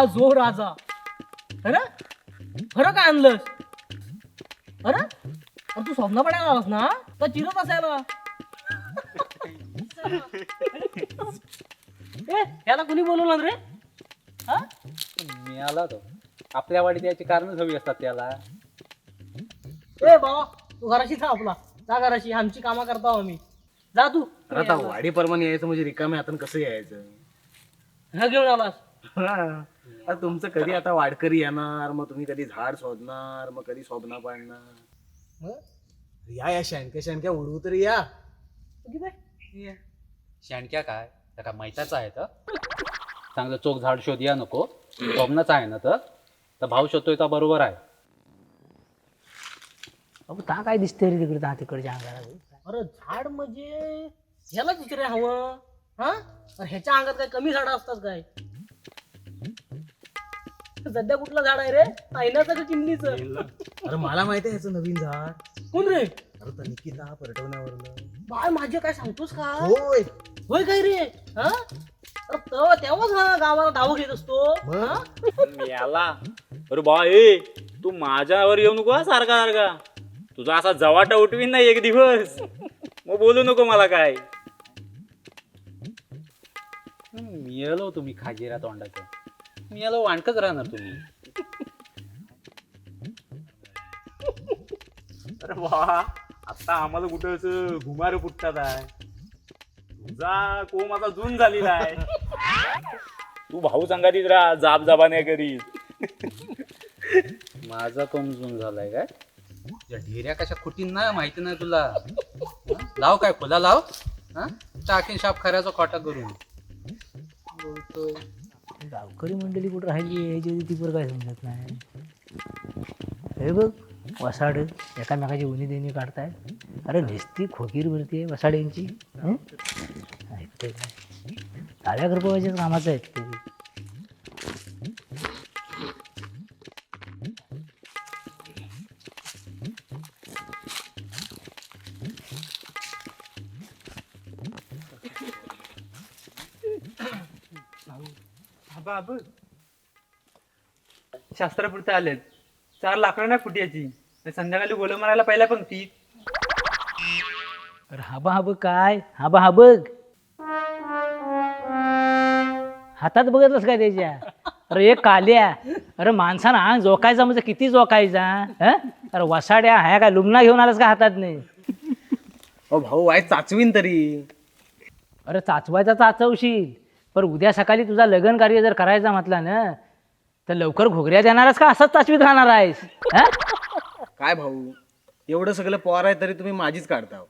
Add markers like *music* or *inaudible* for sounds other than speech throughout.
बा जो राजा. अरे खरं काय आणलंस? अरे? अरे तू स्वप्न पडायला आलास ना? तर चिरत असायला. ए याला कुणी बोलवलं रे? हा? मी आला तो आपल्या वाडीत याची कारण हवी असतात त्याला. ए बाबा तू घराशी था आपला. जा घराशी. आमची कामं करता आम्ही. जा तू. आता वाडी परमाने यायचं म्हणजे रिकाम्या हातानं कसं यायचं? हा घेऊन आलास. हा. आता तुमचं कधी आता वाडकरी येणार? मग तुम्ही कधी झाड शोधणार मग कधी स्वप्न पाडणार? मग? या या शॅनक्या शॅनक्या उडवू तरी या. शेणक्या काय? त्या काय मैताचा आहे तर? चांगलं चोख झाड शोध या नको. स्वप्नच आहे ना तर? तर भाव शोधतोय तर बरोबर आहे. अहो ता काय दिसते रे तिकडे? ता तिकडच्या अंगाला अरे झाड म्हणजे ह्याला दुसरे हवं. हा? अरे ह्याच्या अंगात काय कमी झाडं असतात काय? सध्या कुठलं झाड आहे रे? ऐनाचं का चिमणीचं? अरे मला माहिती आहे ह्याचं नवीन झाड. कोण रे? अरे तर निकिता परटवण्यावरलं बाय माझे काय सांगतोस का? होय. होय काय रे? हा? अरे तेव्हा तेव्हाच हा गावाला धाव घेत असतो. हा? याला अरे बा ए तू माझ्यावर येऊ नको हा सारखा सारखा. तुझा असा जवाटा उठवीन नाही एक दिवस. मग बोलू नको मला काय. मिळलो तुम्ही खाजीरा तोंडाचं. मिळालो वाणकच राहणार तुम्ही. अरे वा आता आम्हाला कुठं असं घुमार फुटतात आहे. तुझा कोम आता जून झालेला आहे. तू भाऊ सांगातीत राहा जाब जाबाने करीत. माझा कोण जून झालाय काय? या ढेऱ्या कशा खुटीन ना माहिती नाही तुला. हं? लाव काय खोला लाव. हा? टाकीन शाप खऱ्याचा खोटा करून. बोलतोय. गावकरी मंडळी कुठं राहिली याची ती पण काय समजत नाही. हे बघ वसाड एकामेकाची उनी देणी काढताय. अरे नुसती खोकीर भरती आहे वसाड्यांची ऐकते काय? टाळ्या करपवायच्याच कामाचं आहेत ते. शास्त्रपुरतं आलेत. चार लाकडं नाही फुट्याची तर संध्याकाळी गोलं मारायला पहिल्या पंक्ती. अरे हा बा हा बघ काय? हा बा हा बघ. हातात बघतलंस काय त्याच्या? अरे एक काल्या. अरे माणसानं अंग जोकायचा म्हणजे किती जोकायचा हं? अरे वसाड्या ह्या काय लुमना घेऊन आलास का हातात नाही अहो भाऊ वाय चाचवीन तरी. अरे चाचवायचा चाचवशील पण उद्या सकाळी तुझा लग्न कार्य जर करायचा म्हटला ना तर लवकर घोगऱ्या देणारच का? असंच चाचवीत राहणार आहेस हं? काय भाऊ? एवढं सगळं पोर आहे तरी तुम्ही माझीच काढता हो.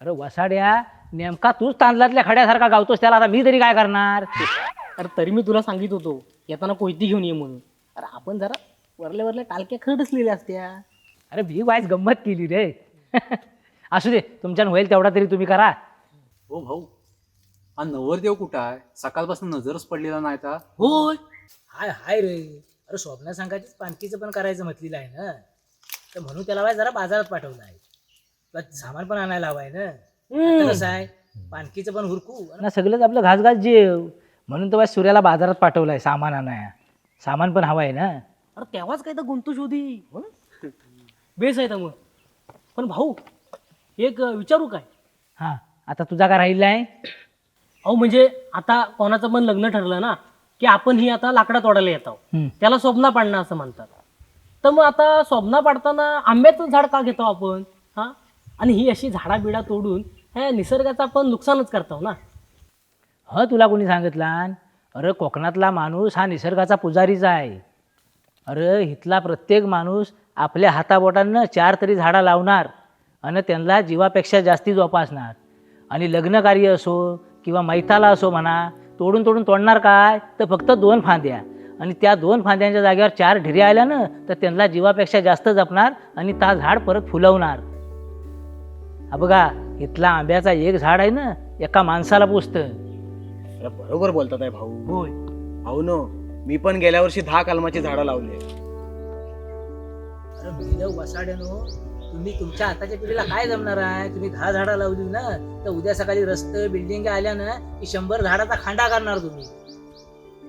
अरे वसाड्या नेमका तूच तांदळातल्या खड्यासारखा गावतोस त्याला आता मी तरी काय करणार? अरे तरी मी तुला सांगित होतो येताना कोयती घेऊन ये म्हणून. अरे आपण जरा वरले वरले टालक्या खरडसलेल्या असत्या. अरे भी वाईस गंमत केली रे. *laughs* असू दे तुमच्यानं होईल तेवढा तरी तुम्ही करा. हो भाऊ. हा नवरदेव कुठं आहे? सकाळपासून नजरच पडलेला नाही का होय. हाय हाय रे. अरे स्वप्न सांगायचीच पानकीचं पण करायचं म्हटलेलं आहे ना. तर म्हणून त्याला वाय जरा बाजारात पाठवलं आहे. तुला सामान पण आणायला हवाय ना. आता कसं आहे? पानकीचं पण हुरकू. ना सगळंच आपलं घास घास जेव. म्हणून तर सूर्याला बाजारात पाठवलाय सामान आणाया. सामान पण हवाय ना. अरे तेव्हाच काय तर गुंतू शोधी. बेस आहे तर मग. पण भाऊ एक विचारू काय? हा आता तुझा काय राहिला आहे अहो म्हणजे आता कोणाचं पण लग्न ठरलं ना की आपण ही आता लाकडा तोडायला येत आहोत. हम्म. त्याला स्वप्ना पाडणं असं म्हणतात. तर मग आता स्वप्ना पाडताना आंब्याचं झाड का घेतो आपण? हा? आणि ही अशी झाडा बिडा तोडून ह्या निसर्गाचं आपण नुकसानच करतो ना? ह तुला कोणी सांगितलं अरे कोकणातला माणूस हा निसर्गाचा पुजारीच आहे. अरे इथला प्रत्येक माणूस आपल्या हाताबोटांना चार तरी झाडं लावणार आणि त्यांना जीवापेक्षा जास्ती जोपासणार. आणि लग्न कार्य असो किंवा मैताला असो म्हणा तोडून तोडून तोडणार काय? तर फक्त दोन फांद्या. आणि त्या दोन फांद्यांच्या जागेवर चार ढिऱ्या आल्या ना तर त्यांना जीवापेक्षा जास्त जपणार आणि ता झाड परत फुलवणार. हा बघा इथला आंब्याचा एक झाड आहे ना एका माणसाला अरे बरोबर बोलतात आहे भाऊ. होय. भाऊ नो मी पण गेल्या वर्षी दहा कलमाची झाडं लावली अरे मेलं वसाड्यानो तुम्ही तुमच्या आताच्या पिढीला काय जमणार आहे? तुम्ही दहा झाडं लावली ना तर उद्या सकाळी रस्ते बिल्डिंग आल्या ना की शंभर झाडाचा खांडा करणार तुम्ही.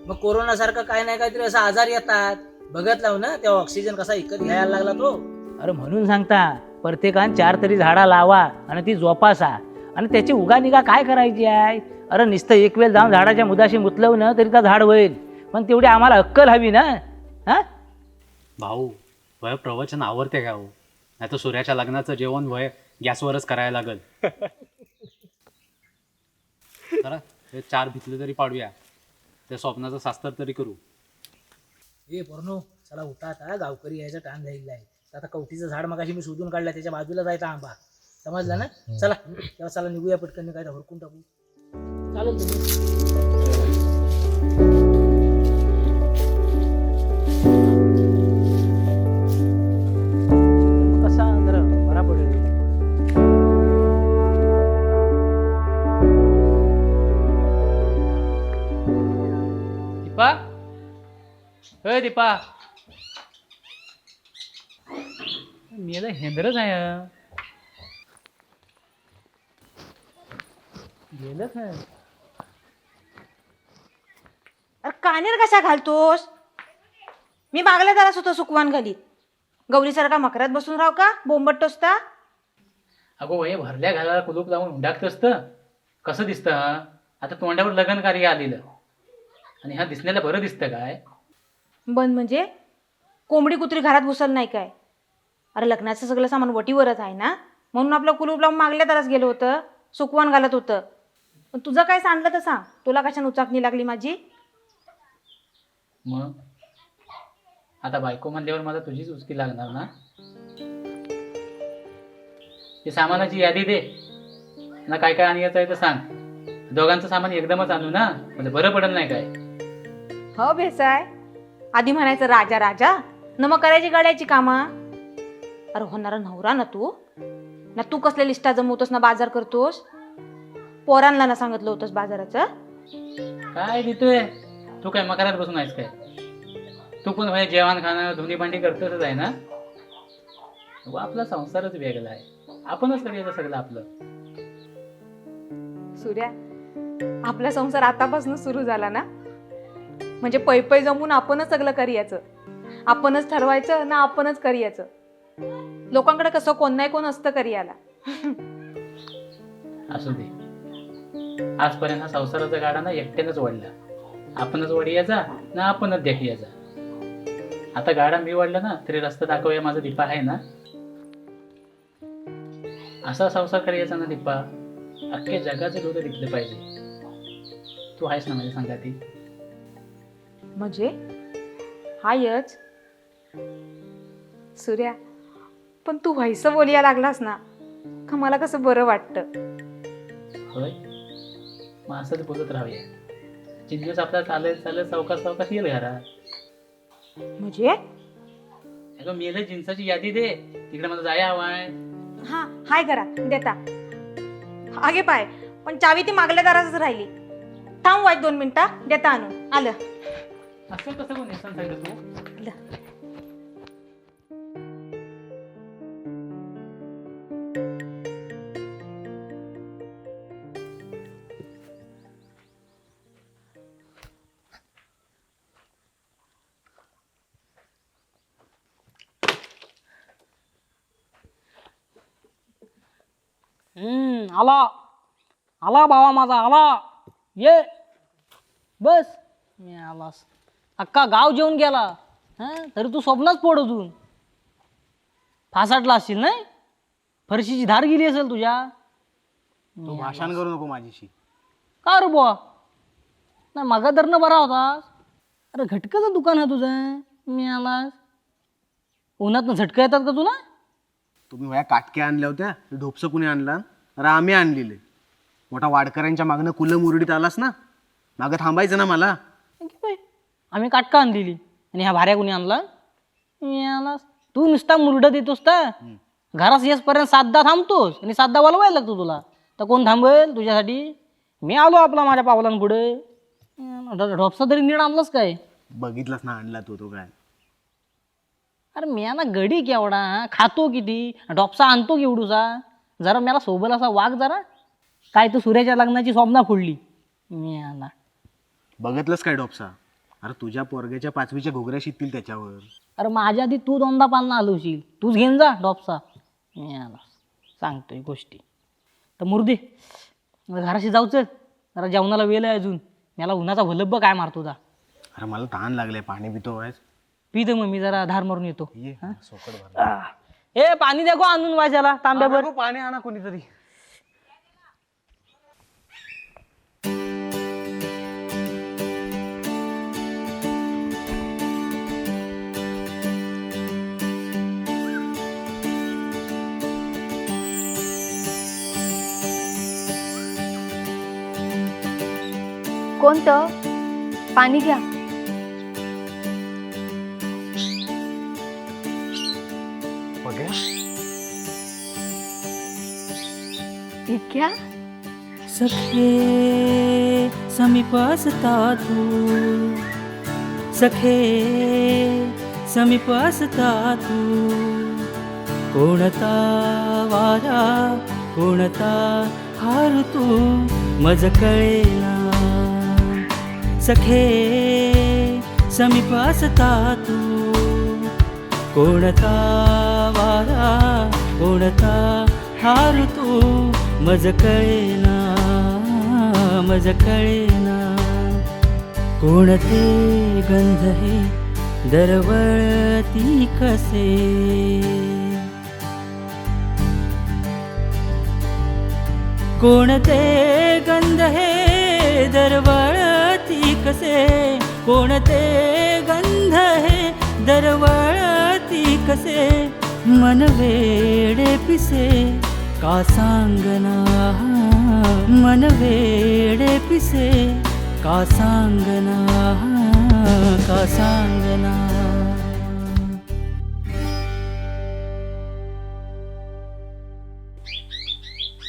मग कोरोनासारखं काय नाही काहीतरी असं आजार येतात. बघत लाव ना तेव्हा ऑक्सिजन कसा इकत घ्यायला लागला तो. अरे म्हणून सांगता प्रत्येकानं चार तरी झाडा लावा आणि ती जोपासा. आणि त्याची उगा निगा काय करायची आहे? अरे नुसतं एक वेळ जाऊन झाडाच्या मुदाशी मुतलव ना तरी त्या झाड होईल. पण तेवढी आम्हाला अक्कल हवी ना? हा? भाऊ वय प्रवचन आवडते का हो? नाही तर सूर्याच्या लग्नाचं जेवण वय गॅसवरच करायला लागल. *laughs* चला हे चार भितले तरी पाडूया. त्या स्वप्नाचं शास्त्र तरी करू. ए पोरनो चला उठा आता. गावकरी यायचा टाइम झालेला आहे. आता कवठीचं झाड मगाशी मी शोधून काढलं त्याच्या बाजूला जायचा आंबा. समजलं ना? चला तेव्हा चला निघूया पटकन. काय हरकून टाकू. चालेल तुम्ही. होय दीपा. मेलं हेंद्रच आहे गेलं काय अरे कानेर कशा घालतोस? मी मागल्या जरा होतो सुकवान गलीत. गौरीसारखा मकरात बसून राव का? बोंबट टोचता अगो वय भरल्या घालायला कुलूप लावून हुंडाकत असतं कसं दिसतं हा? आता तोंडावर लग्न कार्य आलेलं. आणि हा दिसण्याला बरं दिसतं काय? बंद म्हणजे कोंबडी कुत्री घरात घुसल नाही काय? अरे लग्नाचं सगळं सामान वटीवरच आहे ना? म्हणून आपलं कुलूप लावून मागल्या तरच गेलं होतं सुकवान घालत होतं. पण तुझं काय सांडलं तर सांग. तुला कशाने उचाकणी लागली माझी? मग? आता बायको म्हणल्यावर मला तुझीच उचकी लागणार ना? ते सामानाची यादी दे. ना काय काय आणायचं आहे तर सांग. दोघांचं सामान एकदमच आणू ना? म्हणजे बरं पडत नाही काय? हो भेसाय. आधी म्हणायचं राजा राजा न मग करायची गाड्याची कामा. अरे होणारा नवरा ना तू? ना तू कसल्या लिस्टा जमवतोस ना बाजार करतोस? पोरांना ना सांगितलं होतंस बाजाराचं? काय देतोय? तू काय मकारात बसून आहेस काय? तू पण म्हणजे जेवण खाणं धुणी भांडी करतोच आहे ना? व आपला संसारच वेगळा आहे. आपणच करायचं सगळं आपलं? सूर्या आपला संसार आतापासून सुरू झाला ना? म्हणजे पै पै जमून आपणच सगळं करायचं आपणच ठरवायचं ना आपणच करियाचं लोकांकडे कसं कोण नाही कोण असतं करियाला असू दे. आजपर्यंत हा संसाराचा गाडा ना एकट्यानंच वडला आपणच वडियाचा ना आपणच देखियाचा आता गाडा मी वाढला ना तरी रस्ता दाखवूया माझा दीपा आहे ना. असा संसार करायचा ना दीपा. अख्ख्या जगाचे डोळे दिसले पाहिजे. तू आहेस ना माझ्या संगाती म्हणजे? हायच. सूर्या पण तू व्हायचं बोलिया लागलास ना का मला कसं बरं वाटतं? होय. असंच बोलत राहूया. चिंतूस आपला चालत चालत चौकात चौकात येईल घरात म्हणजे? अगं मेलं जिन्साची यादी दे. तिकडे मला जाया हवाय हा हाय घरात देता. आगे पाय पण चावी ती मागल्या दारातच राहिली. थांब वाईट दोन मिनिटं देता आणून. आलं. असं कसं कोण नेसन सांगितलं तू आलं. हम्म आला आला बाबा माझा आला ये बस मी आलास अक्का गाव जेवून गेला. हा तरी तू स्वप्नच पोड अजून फासाटला असशील नाही? फरशीची धार गेली असेल तुझ्या. तू भाषण करू नको माझीशी का रे बुवा? नाही मागा धरणं बरा होतास अरे घटकाचं दुकान आहे तुझं. मी आलास. उन्हातनं झटका येतात का तुला? तुम्ही वया काटक्या आणल्या होत्या. ढोपसं कुणी आणला? अरे आम्ही आणलेले. मोठा वाडकऱ्यांच्या मागणं कुलं मुरडीत आलास ना? मागं थांबायचं ना मला? आम्ही काटका आणलेली. आणि ह्या भाऱ्या कोणी आणला? मी तू नुसता मुरडत येतोस तर. घरास येसपर्यंत सातदा थांबतोस आणि सातदा वलवायला लागतो तुला. तर कोण थांबेल तुझ्यासाठी? मी आलो आपला माझ्या पावलांपुढे. ढोपसा तरी नीट आणलास काय? बघितलास ना आणला तो तो काय. अरे म्या ना गडी केवढा? हा? खातो किती? डॉपसा आणतो केवढूसा जरा मला सोबत असा वाघ जरा. काय तर सूर्याच्या लग्नाची स्वप्ना फोडली. म्याला बघितलंस काय डॉपसा अरे तुझ्या पोरग्याच्या पाचवीच्या घोगऱ्या शिकतील त्याच्यावर. अरे माझ्या आधी तू दोनदा पालना हलवशील. तूच घेऊन जा डॉपसा म्याला सांगतोय गोष्टी. तर मुर्दे मला घराशी जाऊ चल जरा जेवणाला वेळ आहे अजून. मला उन्हाचा भलब्ब काय मारतो दा अरे मला ताण लागले पाणी पितो आहेस पिते मग मी जरा धार मारून येतो. ये हा? सोकड भर. ए पाणी द्या गो आणून वाजायला तांब्यावर पाणी आणा कोणीतरी. कोणतं? पाणी घ्या. हे घ्या सखे समीप असता तू सखे समीप असता तू कोणता वारा कोणता हार तू? मज कळेना. सखे समीप असता तू. कोणता वारा कोणता हार तू. मज कळेना मज कळेना. कोणते गंध हे दरवळती कसे? कोणते गंध हे दरवळ कसे? कोणते गंध हे? दरवळती कसे? मन वेडे पिसे. का सांगना? मन वेडे पिसे. का सांगना? का सांगना?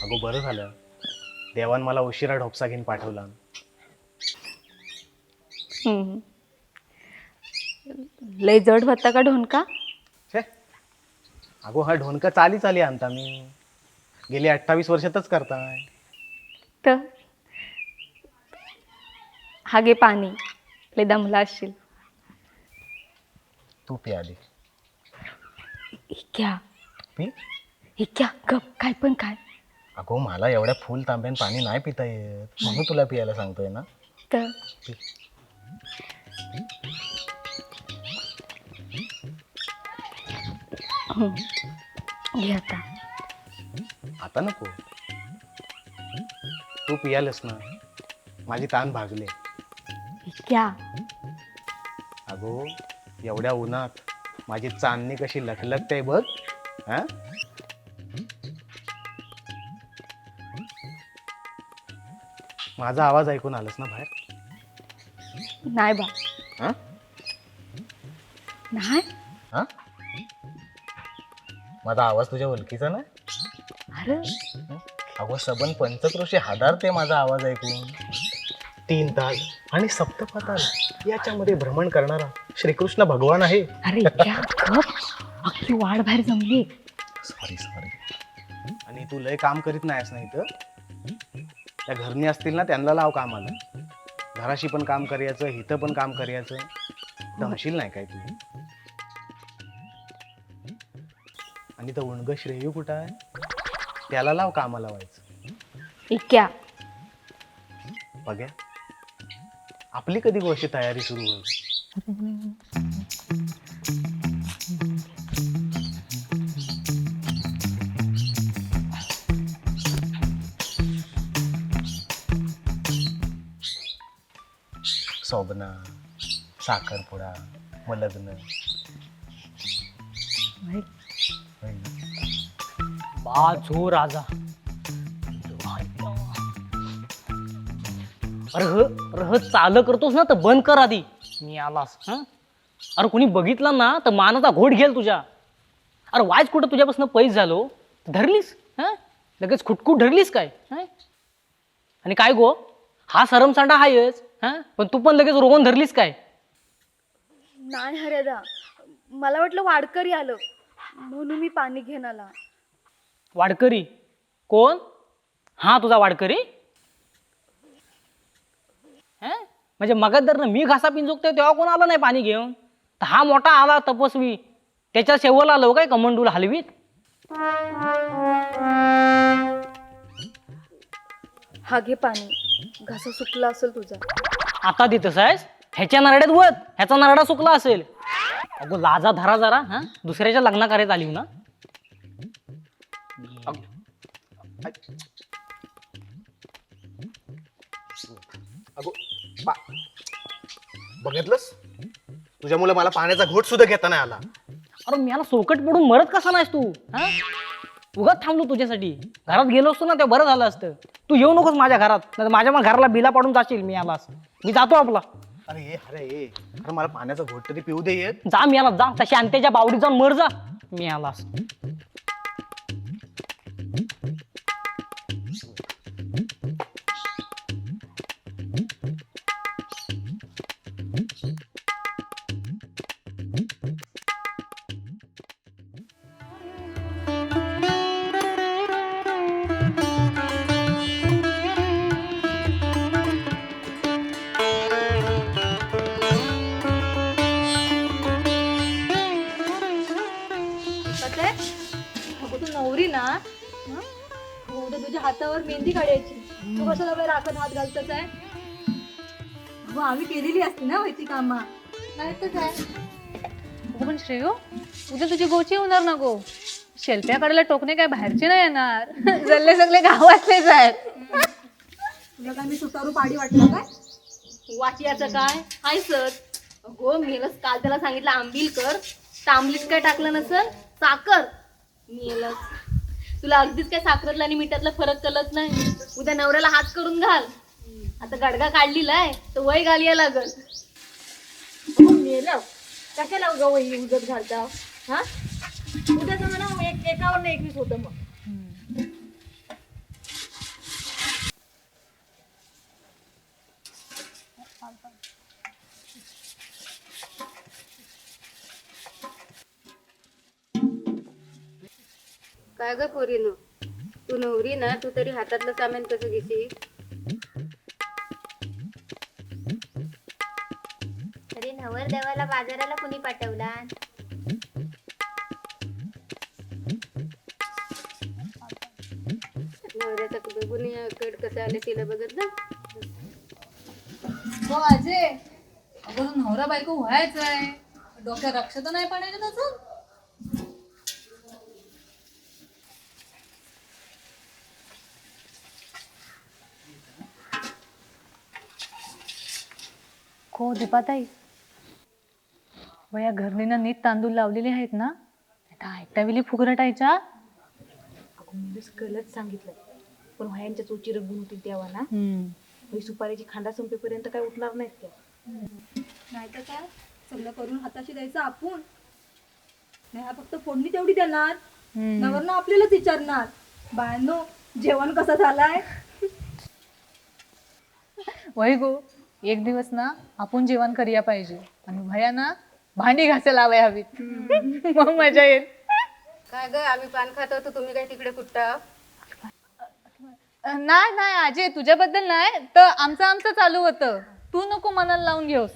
अगो बरं झालं. देवान मला उशिरा ढोपसा घेऊन पाठवला. हम्म. लय जड होता का ढोनका छे. अगो हा ढोनका चाली चाली आणता मी. गेली अठ्ठावीस वर्षातच करताय. तर? हा घे पाणी. लय दमला असशील. तू पी आधी. हे घ्या. पी हे घ्या. गप. काय पण काय अगो मला एवढ्या फुल तांब्यान पाणी नाही पिता येत. म्हणून तुला पियाला सांगतोय ना. तर? घे आता. आता नको. तू पियालस ना. माझी ताण भागले. हे घ्या अगो एवढ्या उन्हात माझी चांदणी कशी लखलखते बघ. हा? माझा आवाज ऐकून आलास ना बाहेर? नाही बा. हा? नाही? हा? माझा आवाज तुझ्या ओळखीचा ना अरे. अगो सबन पंचक्रोशी हादारते माझा आवाज ऐकून. तीन ताल आणि सप्तपताल याच्यामध्ये भ्रमण करणारा श्रीकृष्ण भगवान आहे. अरे घ्या गप. अख्खी वाढ बाहेर जमली सॉरी सॉरी आणि तू लय काम करीत नाहीस ना इथं? त्या घरणी असतील ना त्यांना लाव कामाला. घराशी पण काम करायचं इथं पण काम करायचं. दमशील नाही काय तू? आणि तर उणग श्रेयू कुठं आहे? त्याला लाव कामाला व्हायचं घ्या बघ्या. आपली कधी गोष्ट तयारी सुरू होईल? सोबना साखरपुडा मग लग्न ना? राजा. अरे ह अरे ह चाल करतोस ना तर बंद कर आधी. मी आलास हा? अरे कोणी बघितलं ना तर मानाचा घोट घेल तुझ्या. अरे वायच कुठं तुझ्यापासून पैस झालो? धरलीस हा? लगेच खुटखुट धरलीस काय हा? आणि काय गो? हा सरमसांडा हायच हा? पण तू पण लगेच रोवून धरलीस काय? नाही हरेदा मला वाटलं वाडकरी आलं. म्हणून मी पाणी घेऊन आला. वाडकरी? कोण? हा तुझा वाडकरी? हं? म्हणजे मगत जर मी घासा पिंजोकतोय तेव्हा कोण आलं नाही पाणी घेऊन? तर हा मोठा आला तपस्वी. त्याच्या शेवला आलो काय कमंडूल हलवीत? हा घे पाणी. घासा सुकला असेल तुझा. आता देतस आहेस? ह्याच्या नरड्यात वत ह्याचा नरडा सुकला असेल. अगो लाजा धरा जरा हा? दुसऱ्याच्या लग्न करायला आली ना? अगो बघितलंस? तुझ्या मुलं मला पाण्याचा घोट सुद्धा घेता नाही आला. अरे मी याला सोकट पडून मरत कसा नाहीस तू हा? उगाच थांबलो तुझ्यासाठी. घरात गेलो असतो ना ते बरं झालं असतं. तू येऊ नकोस माझ्या घरात नाही माझ्या मग घराला बिला पाडून जाशील मी आलास मी जातो आपला. अरे ये अरे ये. अरे मला पाण्याचा घोट तरी पिऊ दे येत जा मी याला जा. तशी अंत्याच्या बावडीत जाऊन मर जा. मी आलास राखत हात घालतच आहे. हो आम्ही केलेली असते ना माहिती कामा? नाही तर काय पण श्रेयो उद्या तुझी गोची होणार ना गो. शेल्प्याकडेला टोकणे काय बाहेरचे नाही येणार. *laughs* जल्ले सगळे गावातलेच आहेत तुला काय मी सुतारू पाडी वाटलं काय? वाटियाचं काय? Hi sir. हो मेलस काल त्याला सांगितलं आंबील कर. तांबलीत काय टाकलं नसल? साखर. मेलस तुला अगदीच काय साखरातला आणि मिठातला फरक कळत नाही. उद्या नवऱ्याला हात करून घाल. आता गडगा काढलेला आहे तर वय घालिया लागल कशाला उगा वही उजत घालता? हा? उद्याचं म्हणा एक एकावर एकवीस होतं मग. काय ग पोरीनो? तू नवरी ना तू तरी हातातलं सामान कसं घेशील? अरे नवर देवाला बाजाराला कुणी पाठवला? नवऱ्याचा बघून कड कसं आले तिला बघत ना हो अजय अगं तू नवरा बायको व्हायचं आहे डोक्यात रक्ष तर नाही पाडायचं त्याचं? हो दीपाताई? वया घरणीनं नीट तांदूळ लावलेले आहेत ना? आता ऐकता वेळी फुगरटायच्या कलच सांगितलं पण व्हायांच्या चोची रंगून होतील तेव्हा ना? ही सुपारीची खांडा संपेपर्यंत काय उठणार नाहीत त्या. नाही तर काय? सगळं करून हाताशी द्यायचं आपण. नाही हा फक्त फोडणी तेवढी देणार. नवरनं आपल्यालाच विचारणार. बायांनो जेवण कसं झालंय? *laughs* वय गो एक दिवस ना आपण जेवण करूया पाहिजे. आणि भया ना भांडी घासायला हवी हवीत. *laughs* मग मजा येईल. काय ग आम्ही पान खात होतो तुम्ही काय तिकडे कुठता अ, नाही नाही अजय तुझ्याबद्दल नाही तर आमचं आमचं चालू होतं. तू नको मनाला लावून घेऊस.